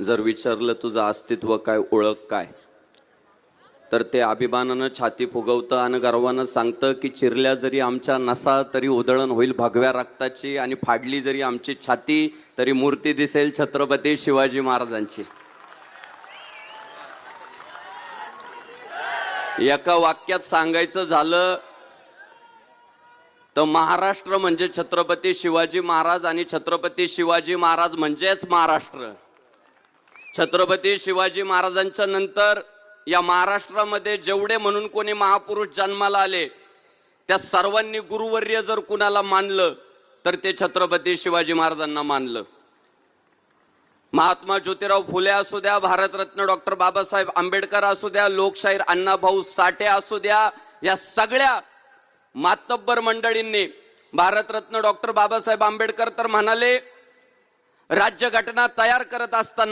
जर विचारलं तुझं अस्तित्व काय ओळख काय? तर ते अभिमानानं छाती फुगवतं आणि गर्वानं सांगतं की चिरल्या जरी आमच्या नसा तरी उधळण होईल भगव्या रक्ताची आणि फाडली जरी आमची छाती तरी मूर्ती दिसेल छत्रपती शिवाजी महाराजांची. एका वाक्यात सांगायचं झालं तर महाराष्ट्र म्हणजे छत्रपती शिवाजी महाराज आणि छत्रपती शिवाजी महाराज म्हणजेच महाराष्ट्र. छत्रपती शिवाजी महाराजांच्या नंतर या महाराष्ट्रामध्ये जेवढे म्हणून कोणी महापुरुष जन्माला आले त्या सर्वांनी गुरुवर्य जर कुणाला मानलं तर ते छत्रपती शिवाजी महाराजांना मानलं. महात्मा ज्योतिराव फुले असू द्या भारतरत्न डॉक्टर बाबासाहेब आंबेडकर असू द्या लोकशाहीर अण्णाभाऊ साठे असू द्या या सगळ्या मातब्बर मंडळींनी भारतरत्न डॉक्टर बाबासाहेब आंबेडकर तर म्हणाले राज्यघटना तयार करत असताना